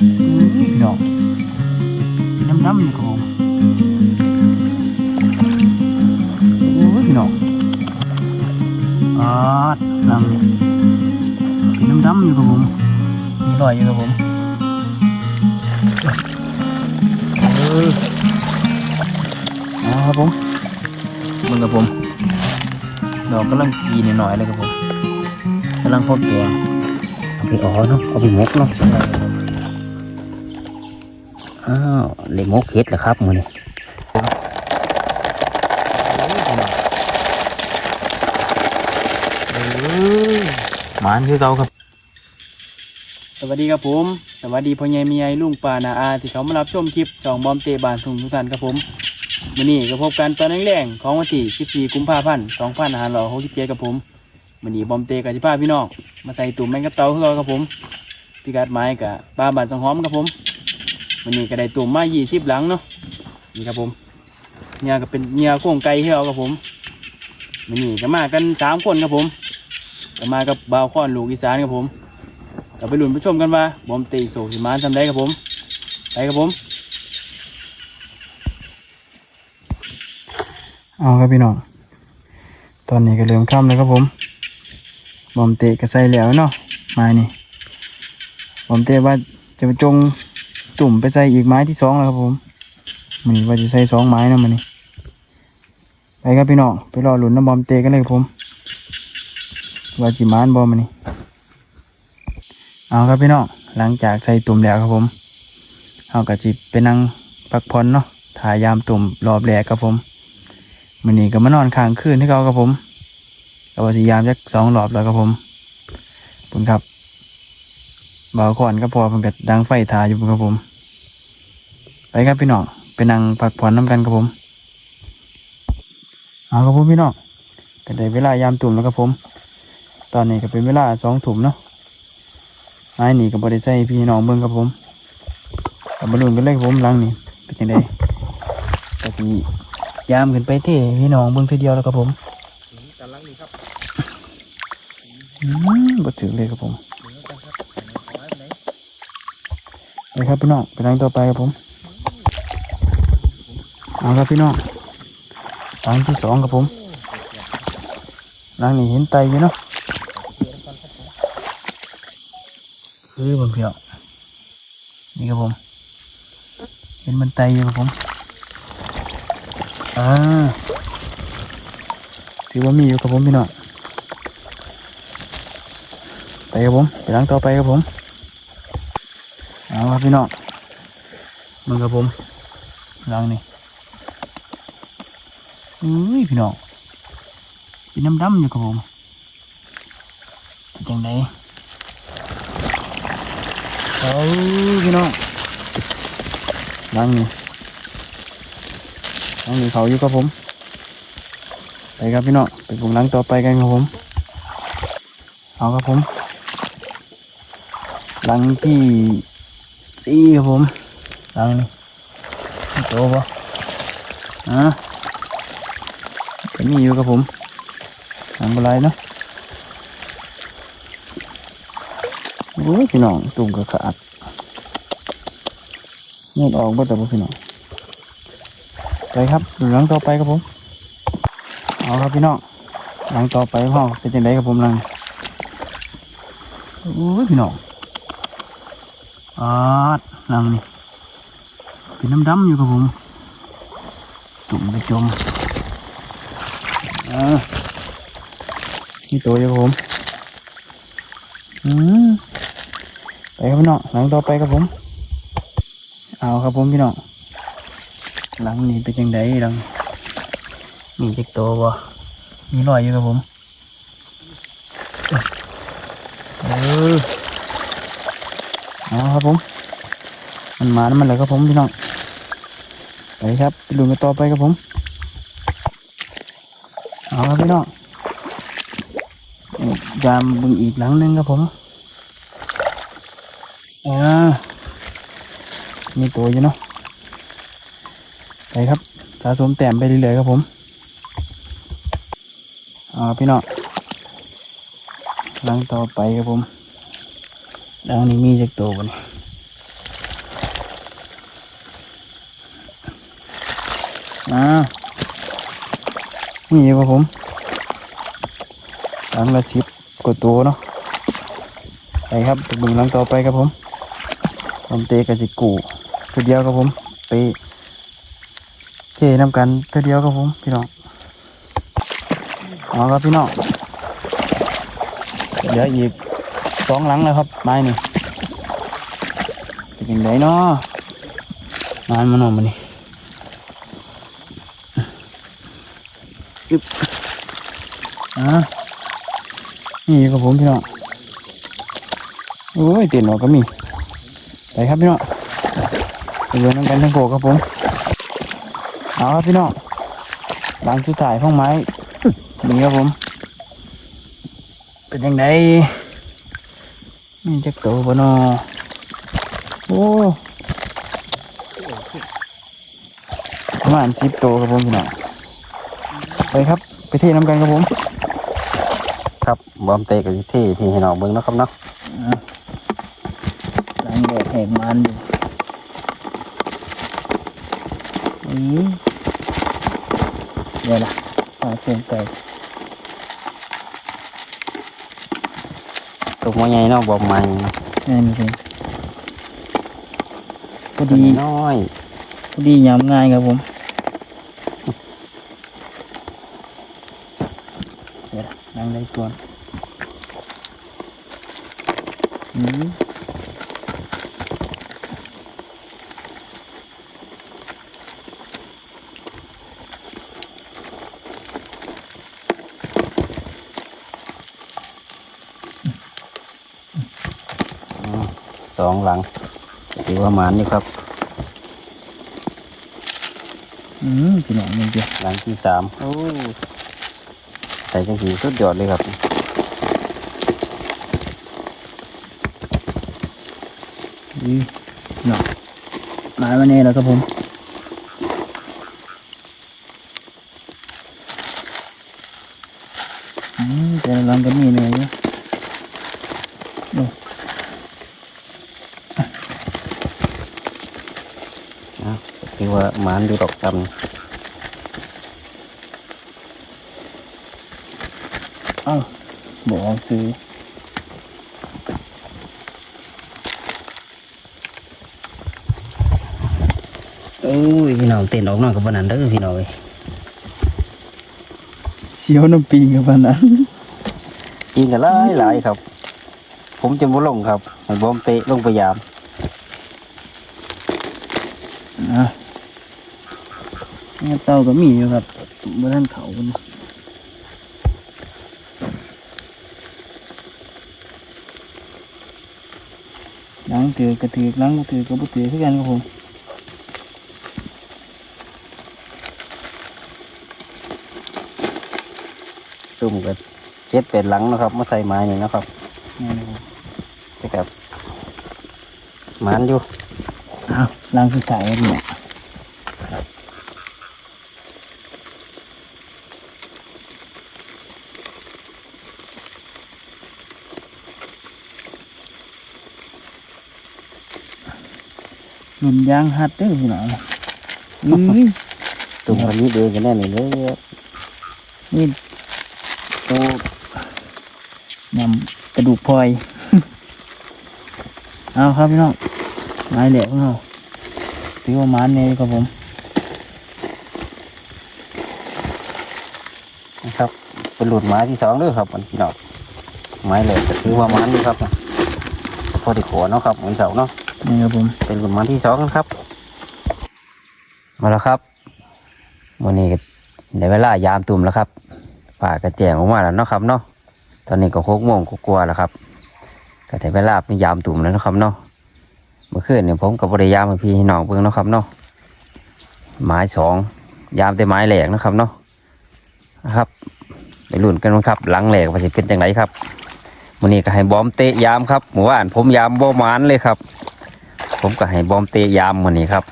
พี่น้องน้ำน้ำๆอยู่ครับผมโอ้ยพี่น้องอ่าน้ำนี่เป็นน้ำน้ำอยู่ครับผมมีรอยอยู่ครับผมเอออาครับผมมึงกับผมดอกกำลังกีนหน่อยๆเลยครับผมกำลังพบตัวเอาไปอ๋อเนาะเอาไปหมกเนาะ อ้าวเลยมกเฮ็ดเหรอครับมือนี่หมานคือเก่าครับ สวัสดีครับผม สวัสดีพ่อใหญ่แม่ใหญ่ลุงป้านาอาที่เขามารับชมคลิปจองบอมเตะบานทุงทุกท่านครับผมวันนี้ก็พบกันตอนแรงๆของวันที่14กุมภาพันธ์2567ครับผมวันนี้บอมเตะกับจิพาพี่น้องมาใส่ตุ่มแมงกะเตาคือเราครับผมพิกัดไม้กับปลาบานสังหอมครับผม วันนี้ก็ได้ตุ่มายี่สิบหลังเนาะนี่ครับผมเงียก็เป็นเงียโค้งไก่ที่เราครับผมวันนี้ก็มากันสามคนครับผมก็มากับบ่าวค้อนลูกอีสานครับผมเราไปลุ้นไปชมกันว่าบอมตีโศกหิมานทำได้ครับผมไปครับผมเอาครับพี่น้องตอนนี้ก็เริ่มค่ำแล้วครับผมบอมเตะก็ใส่แล้วเนาะม้นี่บอมเตะว่าจะไปจง ตุ่มไปใส่อีกไม้ที่สองแล้วครับผมมันนี้ว่าจะใส่สองไม้นะมันนี่ไปครับพี่น้องไปรอหลุนน้ำบอมเตกันเลยครับผมว่าจิมานบอมมันนี่เอาครับพี่น้องหลังจากใส่ตุ่มแล้วครับผมเอากระจิบไปนั่งพักผ่อนเนาะถ่ายยามตุ่มรอบแรกครับผมมันนี้ก็มานอนค้างคืนให้เขาครับผมก็ว่าสิยามจักสองรอบแล้วครับผมขอบคุณครับ บ่าวก่อนก็พอเพิ่นก็ดังไฟทาอยู่ครับผม ไปครับพี่น้องไปนั่งพักผ่อนน้ำกันครับผมเอาครับผมพี่น้องก็ได้เวลายามตุ่มแล้วครับผม ตอนนี้ก็เป็นเวลาสองถุ่มเนาะไม้นี่ก็บบริใส่พี่น้องเบิ่งครับผมกับบอลลูนกันเลยครับผมหลังนี่เป็นยังไงก็สิยามขึ้นไปเท่พี่น้องเบิ่งทีเดียวแล้วครับผมการล้างนี่ครับอืมบ่ถึงเลยครับผม เดี๋ยวกันครับขอให้ไหน ไปครับพี่น้องไปนั่งต่อไปครับผมเอาครับพี่น้องหลังที่สองครับผมหลังนี้เห็นไตอยู่เนาะคือผมพี่น้องนี่ครับผม เห็นมันไตอยู่ครับผมอ่าถือว่ามีอยู่ครับผมพี่น้องไปครับผมไปหลังต่อไปครับผม เอาครับพี่น้องมึงกับผมลังนี่อุ้ยพี่น้องเป็นน้ำดำอยู่กับผมจังไดเอาพี่น้องลังนี่ลังนี่เขาอยู่กับผมไปครับพี่น้องไปกลุ่มลังต่อไปกันครับผมเอาครับผมลังที่ สี่ครับผมลังนี่โตปะอะก็มีอยู่ครับผมลังบลายเนาะโอ้ยพี่น้องตุ่มก็ขาดเงียบออกบ่แต่บ่พี่น้องไปครับหลังต่อไปครับผมเอาครับพี่น้องหลังต่อไปห้อเป็นยังไงครับผมหลังโอ้ยพี่น้อง อาดลังนี่เป็นน้ำดำอยู่กับผม จุ่มไปจมอ่านี่ตัวอยู่กับผมอืมไปครับพี่น้องหลังต่อไปครับผม เอาครับผมพี่น้องหลังนี้เป็นยังไงหลังมีเด็กโตวบ่มีรอยอยู่ครับผมเออ เอาครับผม มันมาแล้วมันเลยครับผมพี่น้องไปครับไปลุยกันต่อไปครับผม เอาครับพี่น้องยามบึงอีกหลังหนึงครับผมอ่ามีตัวอยู่เนาะไปครับสะสมแต้มไปเรื่อยๆครับผมเอาพี่น้องหลังต่อไปครับผม ดังนี้มีจากตัวบนอ้าวมีป่ะผมหลังละสิบกว่าตัวเนาะไปครับไปดูหลังต่อไปครับผม ผมเตะกับจิกูตัวเดียวครับผมไปเทน้ำกันตัวเดียวครับผมพี่น้องเอาครับพี่น้องเดี๋ยวอีก สองหลังแล้วครับไม้นี่เป็นยังไงเนาะงานมันออกมานี่อึบอ่านี่ครับผมพี่น้องโอ้ยเตียนหนอก็มีไปครับพี่น้องไปเดินน้ำกันทั้งโกครับผมเอาครับพี่น้องหลังสุดท้ายห้องไม้นี่ครับผมเป็นยังไง มีจักโตปะนอโอ้ประมาณสิบโตครับผมพี่น้องไปครับ ไปเทน้ำกันครับผม ครับบอมเตะกับที่พี่ให้น้องเบิ่งเนาะครับเนาะหลังแดดแหกมันอยู่อือเดี๋ยวล่ะปลาเชียงไก่ ตกมาใหญ่เนาะบอมใหม่แน่นี่เองพอตัวดีน้อยพอดียำง่ายครับผมเดี๋ยวล่ะนั่งได้ก่อนอือ สองหลังถือว่าหมานอยู่ครับ อือพี่น้องนี่เดียวหลังที่สามโอ้ใส่จังสีสุดยอดเลยครับอือเนาะมาวันนี้แล้วครับผมอืมแต่ลองก็มีเลยนะ นะถือว่า หมานอยู่ดอกจเอ้าบอกเอาซื้อำโอ้ยพี่น้องเต้นออกน้อยกับวันนั้นเด้อพี่น้องเอ้ยเสียวน้ำปิงกับพันนั้นกินกันหลายหลายครับ ผมจะบ่ลงครับให้บอมเตะลงพยายาม อะ เนี่ยเต่าก็มีอยู่ครับบนท่านเขาคนล้างถือกระถือล้างกระถือกระบุถือคือกันครับผมตุ่มกันเจ็ดเป็ดหลังนะครับมาใส่ไม้นี่นะครับนี่นะครับแต่กับหมานอยู่อ้าวล้างสุดท้ายแล้วเนี่ย หนุนยางหัดเด้อพี่น้องอุ้ยตุ่มคนนี้เดินกันแน่นี่เลยนี่โตยำกระดูกพลอย เอาครับพี่น้องไม้เหลวของเราถือว่ามันเนี่ยครับผมนะครับเป็นหลุดไม้ที่สองด้วยครับมันพี่น้องไม้เหล็กก็ถือว่ามันนี่ครับนะพอดีขวเนาะครับเหมือนเสาเนาะ นี่ครับผมเป็นหลุดไม้ที่สองครับ มาแล้วครับวันนี้ในเวลายามตุ่มแล้วครับป่ากระแจงออกมาแล้วเนาะครับเนาะตอนนี้ก็โคกโมงกลัวแล้วครับก็ได้เวลาเป็นยามตุ่มแล้วนะครับเนาะเมื่อคืนเนี่ยผมกับบริยามให้พี่น้องเบิ่งเนาะครับเนาะไม้สองยามแต่ไม้แหลกนะครับเนาะนะครับไปลุ้นกันว่าครับหลังแหลกว่าจะเป็นยังไงครับวันนี้ก็ให้บอมเตะยามครับหมู่บ้านผมยามบ่มานเลยครับ ผมก็ให้บอมเตะยามวันนี้ครับ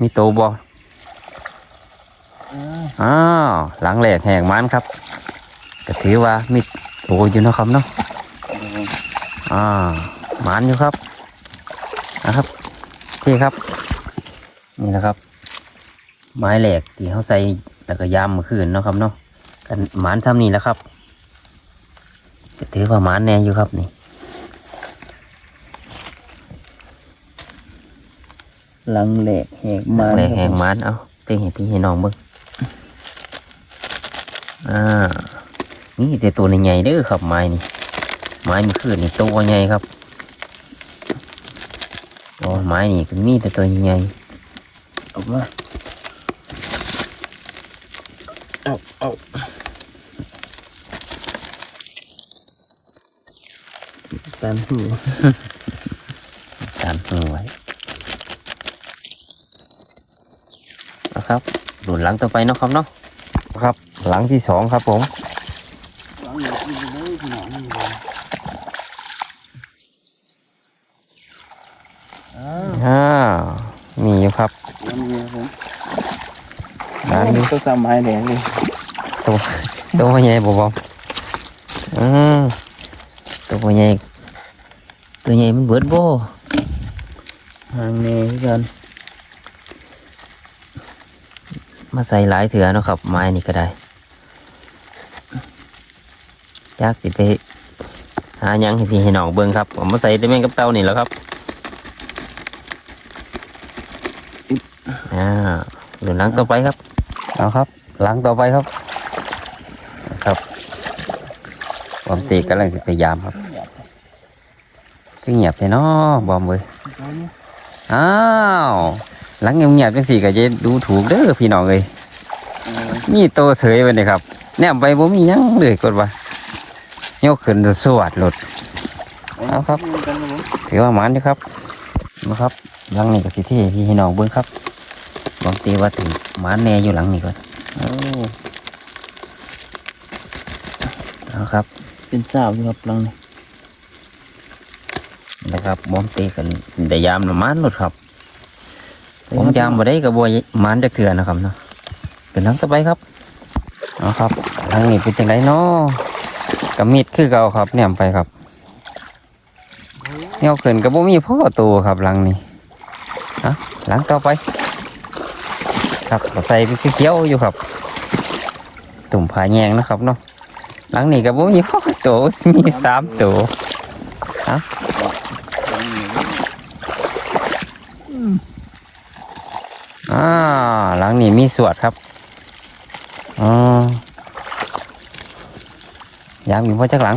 มีโตบ่อ้าวหลังแหลกแหงมันครับก็ถือว่ามีโตอยู่เนาะครับเนาะอ่าหมันอยู่ครับนะครับที่ครับ นี่นะครับ ไม้แหลกที่เขาใส่แล้วก็ยามเมื่อคืนเนาะครับเนาะกันหมานซ้ำนี่แหล้วครับจะถือว่าหมานแน่อยู่ครับนี่ หลังแหลกแหกมาแหลกแหงหมานเอาเต้ให้พี่ให้น้องเบิ่งอ่านี่แต่ตัวใหญ่ๆเด้อครับไม้นี่ไม้เมื่อคืนนี่ตัวใหญ่ครับโอ้ไม้นี่ก็มีแต่ตัวใหญ่ออกมาเอาเอาตันหู ตามมือไว้นะ ครับหลุนหลังต่อไปเนาะครับเนาะครับ หลังที่สองครับผมหลังแหลกนี่เลยพี่น้องนี่เลยอ้าวอ่ามีอยู่ครับยังมีครับผมด้านนี้ก็สามไม้แดงเลยตัวตัวใหญ่บ่บอมอืมตัวใหญ่ตัวใหญ่มันเบิดบ่หางเนยคือกัน มาใส่หลายเถื่อเนาะครับ ไม้นี่ก็ได้จากสิไปหาหยังให้พี่ให้น้องเบิ่งครับผมมาใส่แต่แม่งกับเต้านี่แหล้วครับอ่าหลุนหลังต่อไปครับเอาครับหลังต่อไปครับ ครับบอมตีกำลังสิพยายามครับคือเงียบเลยเนาะบอมเว้ยอ้าว หลังเงียบๆจังสี่ก็จะดูถูกเด้อพี่น้องเลยมีโตเสยไปเลยครับแนมไปบ่มีหยังเลยกดว่ายกขึ้นจะสวดหลุดเอาครับกันครับผมถือว่าหมันอยู่ครับนะครับหลังนี้ก็สิเที่พี่ให้น้องเบิ้งครับบางตีว่าถึงหมันแน่อยู่หลังนี้ก็เอาเอาครับ เป็นสาวอยู่ครับหลังนี้นะครับบอมตีกันได้ยามละหมันหลุดครับ ผมยามบ่ได้กับบวยมันจักเถื่อนะครับเนาะเป็นหลังต่อไปครับเอาครับหลังนี้เป็นจังไดเนาะกระมิดคือเก่าครับแนมไปครับเงี้ยวขึ้นกับบ่มีพ่อตัวครับหลังนี้อะหลังต่อไป ครับใส่เป็นเขียวอยู่ครับ ตุ่มผาแยงนะครับเนาะหลังนี้กับบ่มีพ่อตัวมีสามตัวอะ อ่าหลังนี้มีสวดครับอ๋อยามอยู่พ่อจักหลัง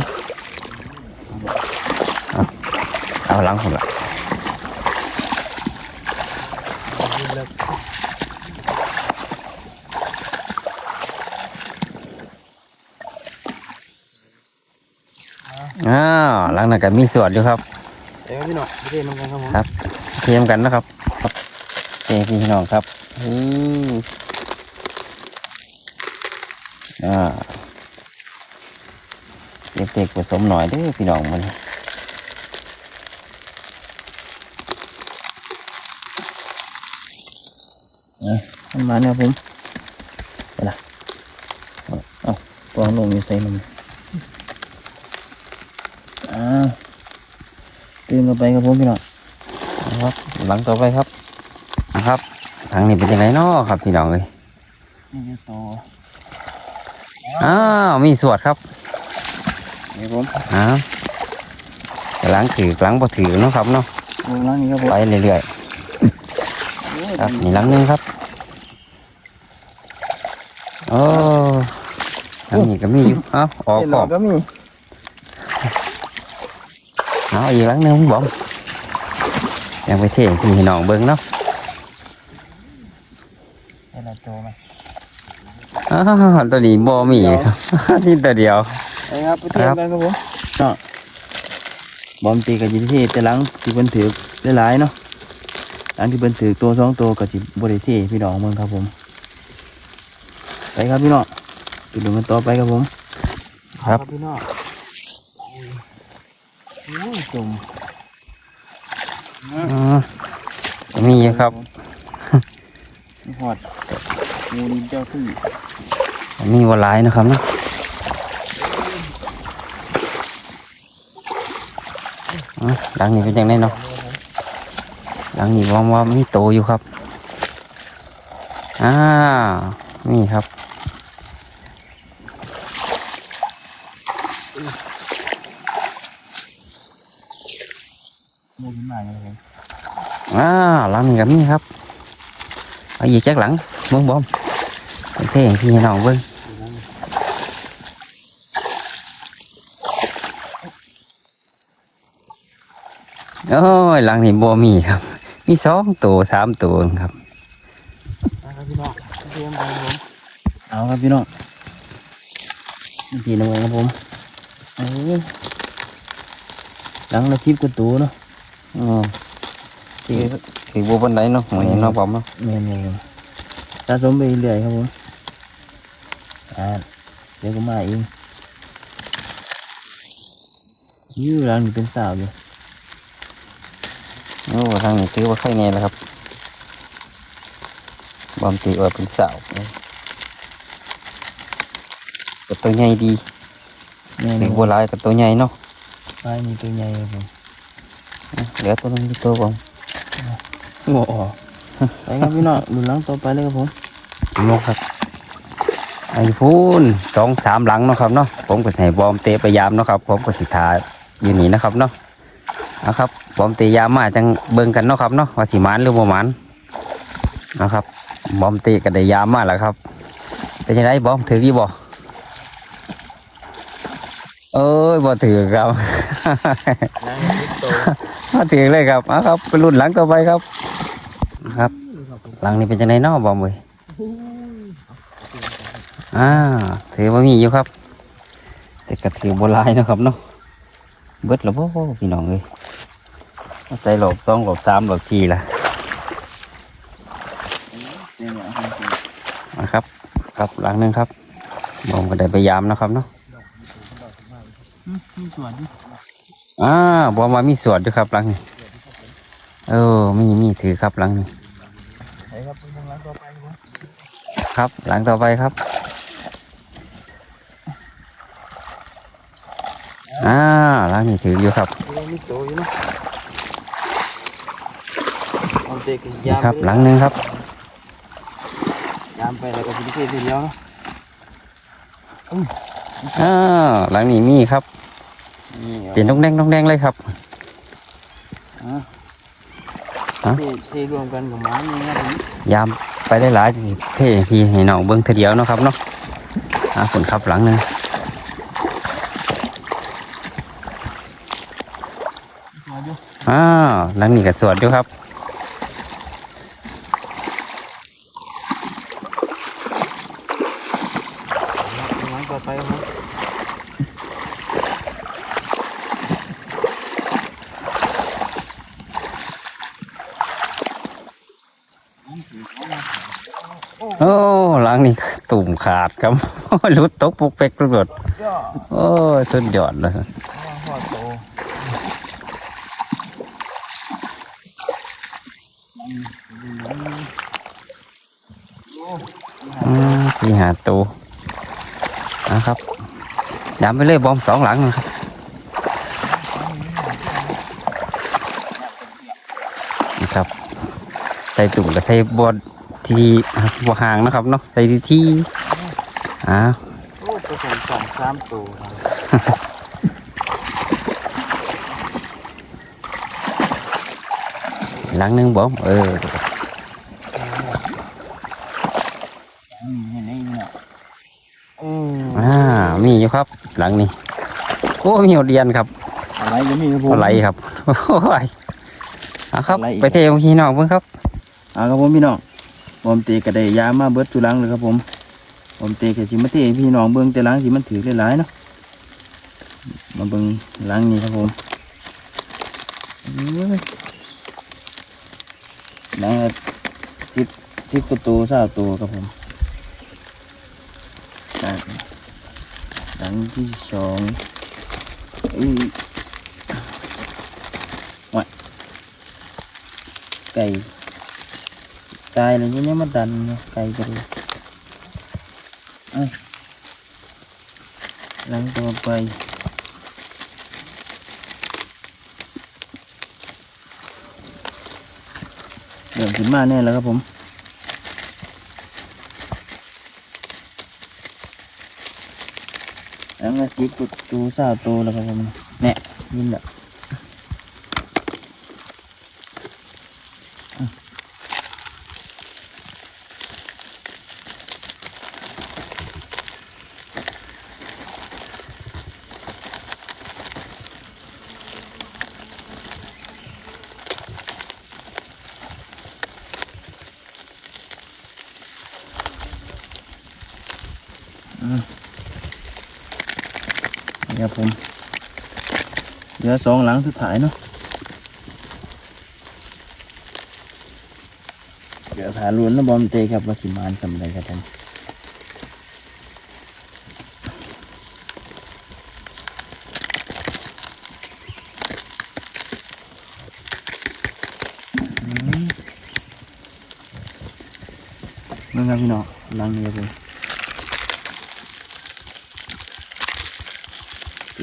เอาหลังผมละอ้าวหลังนั้นก็มีสวดอยู่ครับเดี๋ยวพี่น้องพี่เทน้ำกันครับผมครับเทียมกันนะครับ ครับเจพี่น้องครับอืออ่าเด็กๆผสมหน่อยเด้อพี่น้องมันมันมาเนี่ยผมไปละเอาวางลงอยู่ใส่นมอ่าตื่นกันไปครับผมพี่น้องนะครับ หลังต่อไปครับนะ ครับทางนี้เป็นยังไงเนาะครับพี่น้องเลยนี่จะโตอ้าวมีสวดครับนี่ผมอ้าวแต่หลังถือหลังบ่ถือเนาะครับเนาะลงล่างนี้ครับผมไปเรื่อยๆครับนี่หลังหนึงครับโอ้หลังนี้ก็มีอยู่เอ้าออกเห็นขหรออบก็มีเอาอีกหลังหนึงผมบอกยังไปเที่ยงพี่น้องเบิ่งเนาะ เห็นหรอโตไหม อ้าว ตัวนี้บ่มีครับนี่ตัวเดียวไปครับไปเที่ยวกันครับผมเนาะบอมตีกับยินที่แต่หลังที่เพิ่นถือหลายๆเนาะหลังที่เพิ่นถือตัวสองตัวกับจิบริเที่พี่น้องเมืองครับผมไปครับพี่น้องไปดูกันต่อไปครับผม ครับพี่น้องโอ้ยจมอืมมีอยู่ครับหอดงูดินเจ้าที่ มีวัวลายนะครับนะอะหลังนี้เป็นยังไงเนาะหลังนี้ว่าว่ามีโตอยู่ครับอ่านี่ครับมูขึ้นมาเลยผมอ่าหลังนี้กับนี่ครับเอาอีกจักหลังบิ้งบอมเป็นเท่อย่างที่ให้น้องเบิ้ง โอ้ยหลังนี้บ่มีครับ มีสองตัวสามตัวครับนะครับพี่น้องเตรียมไปครับผมเอาครับพี่น้องพี่น้องครับผมเอ้ยหลังละชิบกว่าตัวเนาะอืมถือถือบัวบันไดเนาะเหมือนเนาะบอมเนาะแม่นๆครับสะสมไปเรื่อยครับผมอ่าเดี๋ยวก็มาเองอยู่หลังนี้เป็นสาวอยู่ โอ้ทางนี้ถือว่าใครแน่แล้วครับบอมตีว่าเป็นสาวกับตัวใหญ่ดีแม่นถือบัวลายกับตัวใหญ่เนาะไฟมีตัวใหญ่ครับผมเหลือตัวนึงที่ตัวบอมโง่ไปครับพี่น้องดูหลังต่อไปเลยครับผมนกครับไอ้พูนสองสามหลังเนาะครับเนาะผมก็ใส่บอมเตะไปยามเนาะครับ ผมก็สิทาอยู่นี่นะครับเนาะ เอาครับบอมตะยามาจังเบิ่งกันเนาะครับเนาะว่าสิหมานหรือบ่มานนะครับบอมตะก็ได้ยามาแล้วครับเป็นยังไงบอมถือดีบ่เอ้ยบ่ถือครับมาถือเลยครับเอาครับไปรุ่นหลังต่อไปครับครับ หลังนี้เป็นจังไดเนาะบอมเว้ยอ่าถือว่ามีอยู่ครับ แต่ก็ถือโบราณนะครับเนาะเบิดแล้วบ่พี่น้องเลย ใส่หลบสองหลบสามหลบสี่ละนะครับ ครับหลังนึงครับบอมก็ได้พยายามนะครับเนาะมีส่วนดิอ่าบอมว่ามีสวดด้วยครับหลังนี้เออมีมีถือครับหลังนี้ครับไปทางหลังต่อไปครับหลังต่อไปครับอ่าหลังนี้ถืออยู่ครับมีโตอยู่นะ นนี่ยามครับไปหลังหนึงครับยามไปแล้วก็พิเศษทีเดียวเนาะอ่าหลังนี้มีครับนี่เป็นน้องแดงน้องแดงเลยครับฮะเทเทรวมกันกับหมานี่ครับผมยามไปได้หลายสิเท่พี่ให้น้องเบิ้งเทอเดียวเนาะครับเนาะอ่าผลครับหลังหนึงมาอยู่อ่าหลังนี้ก็สวดอยู่ครับ หลังต่อไปครับผม โอ้หลังนี้ตุ่ม ขาดครับหลุดตกปุกเป็กหลุดย่อโอ้สุดยอดเลยหัวโตอืมสี่หาตัวนะครับยามไปเลยบอมสองหลังนะครับนะครับ ใส่ตุ่มกับใส่บอดที่บัวหางนะครับเนาะใส่ที่ อ่าโอ้ผสมสองสามตัวครับหลังหนึงบอมเอออืมเห็นไหมเนี่ยอืมอ่ามีอยู่ครับ หลังนี้โอ้มีหัวเดียนครับอะไรก็มีครับผมอะไรครับโอ้ยเอาครับอะไรอีกไปเทบางทีน้องเพิ่งครับอ่าครับผมพี่น้องผมเตะกระไดยามาเบิดจุลังเลยครับผม ผมเตะกระชิมเทให้พี่น้องเบิ้งแต่หลังสิมันถือหลายๆเนาะมาเบิ้งหลังนี้ครับผมเอ้ยหลังละสิบสิบกว่าตัวสาตัวครับผมอ่าหลังที่สองอุ้ยว่ะไก่ตายเลยยังมาดันเนาะไกลกันเลย หลังต่อไปเดือดขึ้มาแน่แล้วครับผมแล้วมาสีกุดตูสาตูแล้วครับผมเนี่ยยินแบบ เนี่ครับผมเหลือสองหลังสุดท้ายเนาะเดี๋ยวถาลุ้นนะบอมเตะครับว่าสิมานสำไรครับผมอืมนั่นครับพี่น้องหลังนี้ครับผม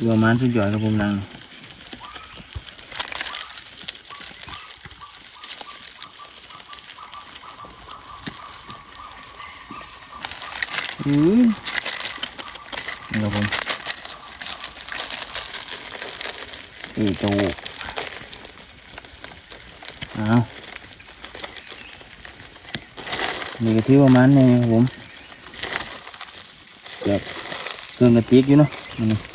ถือว่ามันสุดยอดครับผมนางอือนี่ครับผมอีจูอ้าวนี่ก็ถือว่ามันเนี่ยครับผมแบบเครื่องกระติกอยู่เนาะนี่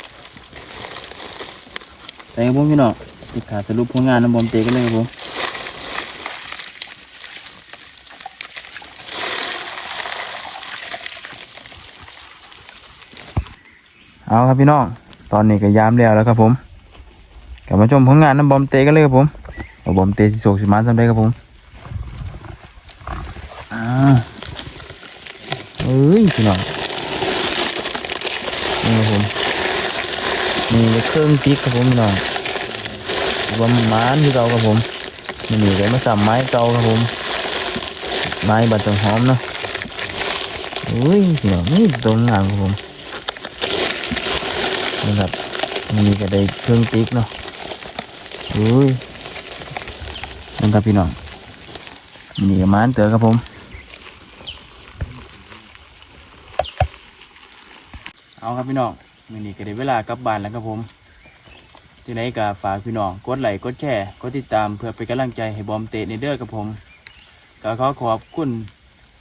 แต่ผมพี่น้องติดขาสรุปผลงานน้ำบอมเตะกันเลยครับผมเอาครับพี่น้อง ตอนนี้ก็ยามแล้วแล้วครับผมกลับมาชมผลงานน้ำบอมเตะกันเลยครับผมบอมเตะสิโศกสิมานสำเร็จครับผมอ้าวเอ้ยพี่น้องนี่ครับผม นี่ก็เครื่อง ติ๊กครับผมพี่น้องว่ามันมานที่เก่าครับผมมันนี่เลยมาสับไม้เก่าครับผม ไม้บัตรหอมเนาะอุ้ยพี่น้องนี่ตรงงามครับผมนี่ครับมันนี่ก็ได้เครื่องติ๊กเนาะอุ้ยนั่นครับพี่น้องมันนี่ก็มานเต๋อครับผมเอาครับพี่น้องมือนี้ก็ได้เวลากลับบ้านแล้วครับผม จังไดก็ฝากพี่น้องกดไลค์กดแชร์กดติดตามเพื่อเป็นกำลังใจให้บอมเตะในเด้อครับผมก็ขอขอบคุณ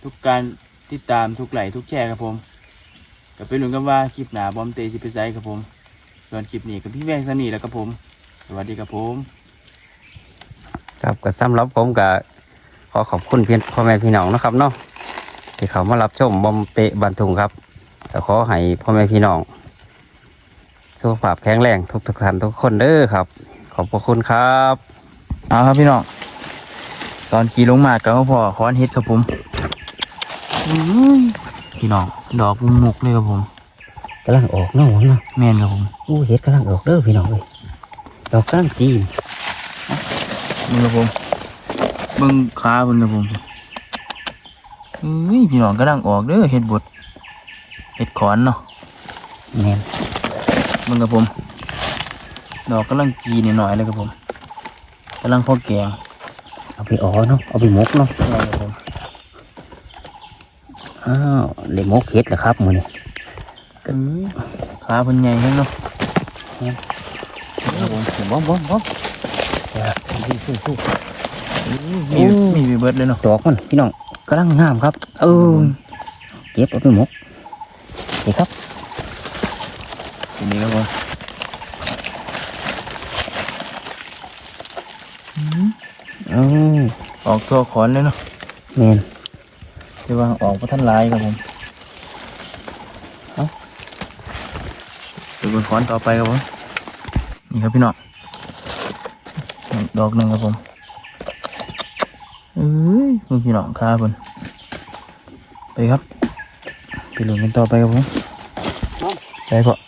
ทุกการติดตามทุกไลค์ทุกแชร์ครับผมก็ไปลุ้นกันว่าคลิปหนาบอมเตะสิไปไสครับผม ส่วนคลิปนี้ก็พี่แวงสนีแล้วครับผม สวัสดีครับผมครับก็สำหรับผมก็ขอขอบคุณพี่พ่อแม่พี่น้องนะครับเนาะที่เขามารับชมบอมเตะบันทุงครับก็ขอให้พ่อแม่พี่น้อง สุขภาพแข็งแรงทุกทุกๆท่านทุกคนเด้อครับ ขอบพระคุณครับเอาครับพี่น้องตอนขี่ลงมาก็พอค้อนเฮ็ดครับผมอื้อพี่น้องดอกมุกๆเลยครับผมกำลังออกเนาะเนาะแม่นครับผมอู้เห็ดกำลังออกเด้อพี่น้องเอ้ยดอกกำลังจีนมึงครับผมเบิ่งขาเบิ่งครับผมเอ้ยพี่น้องกำลังออกเด้อเห็ดบดเห็ดขอนเนาะแม่น เบิ่งครับผม ดอกกำลังกีนิดหน่อยเลยครับผมกำลังพอแกงเอาไปอ๋อเนาะเอาไปหมกเนาะใช่ครับผมอ้าวเลยหมกเห็ดเหรอครับมือนี่เอ้ยขาเพิ่นใหญ่แฮงเนาะครับผมบ้อมบ้อมบ้อมมีมีมีเบิดเลยเนาะดอกมันพี่น้องกำลังงามครับ เออเก็บเอาไปหมกเดี๋ยวครับ ทีนี้ครับผมอืมอือออกตัวขอนเลยเนาะแมนแต่ว่าออกพระท่านหลายครับผมเอาเดี๋ยวเบิ่งขอนต่อไปครับผมนี่ครับพี่น้องดอกหนึ่งครับผมเอ้ยนี่พี่น้องขาเพิ่นไปครับไปลุ้นกันต่อไปครับผมไปพอ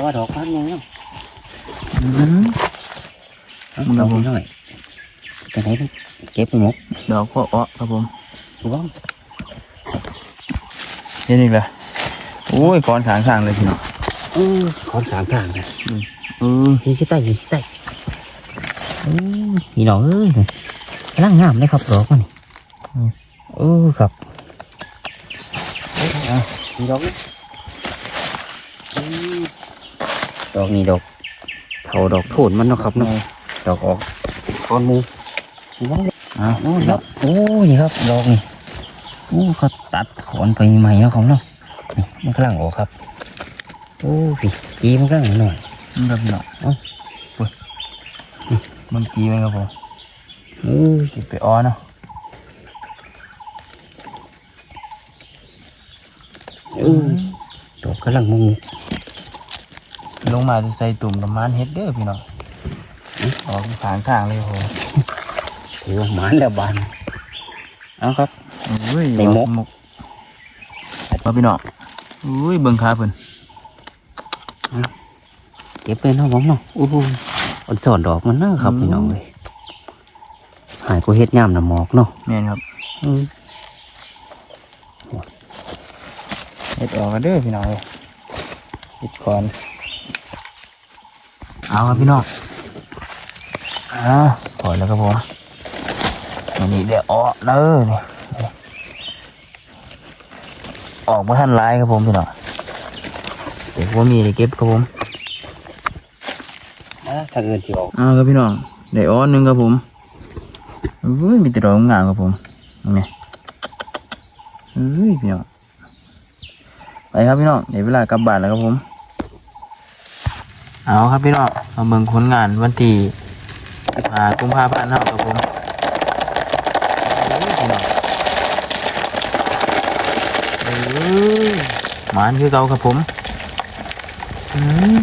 แต่ว่าดอกพันยังเนาะอืมมึงดเอาอกผมน้อยจะไหนมันเก็บไปหมกดอกก็อ้อครับผมถูกบ้องเห็นอีกแล้วโอ้ยก้อนขางข้างเลยพี่น้องเออขอนสามข้างนะเออนี่คือใต้นี่คือใต้โอ้ยพี่น้องเอ้ยกำลังงามเลยครับดอกมันนี่เออครับอะพี่ดอกนี่ อกนี้ดอกเท่าดอกโทนมันเนาะครับเนาะดอกออกก้อนหมูอ้าวโอ้ยครับโอ้ยนี่ครับดอกนี่โอ้เขาตัดขอนไปใหม่เนาะครับเนาะนี่มันกำลังออกครับโอ้พี่จีมันกำลังหน่อยมันแบบเนาะเอ้าอุ้ยมันจีไหมครับผมโอ้ยเก็บไปอ้อเนาะเออดอกกำลังมุง ลงมาจะใส่ตุ่มกับมันเฮ็ดเด้อพี่น้องออกผางทางเลยครับผมถือว่าหมานแล้วบานเอาครับอุ้ยในมกมกมาพี่น้องอุ้ยเบิ่งขาเพิ่นเก็บเลยเนาะผมเนาะโอ้โหอันสอนดอกมันเนาะครับพี่น้องเลยหายก็เฮ็ดย่ามน้ำหมอกเนาะแม่นครับอืมเฮ็ดออกกันเด้อพี่น้องเลยเฮ็ดก่อน เอาครับพี่น้องอ่าพอแล้วครับผมอันนี้เดี๋ยวออกเด้อนี่ออกมาทันร้ายครับผมพี่น้องเดี๋ยวว่ามีได้เก็บครับผมอะถ้าเกินสิออกอ้าวครับพี่น้องได้อ้อนหนึ่งครับผมอุ้ยมีแต่ดอกงามครับผมนี่อุ้ยพี่น้องไปครับพี่น้องเดี๋ยวเวลากลับบ้านแล้วครับผม เอาครับพี่น้องมาเบิ่งผลงานวันที่หากุมภาพันธ์เฮาครับผมหมานคือเก่าครับผมอืม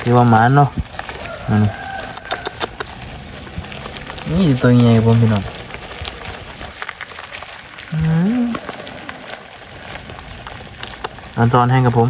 ที่ว่าหมันเนาะนี่ตัวใหญ่ผมพี่น้องอันตอนแห้งกับผม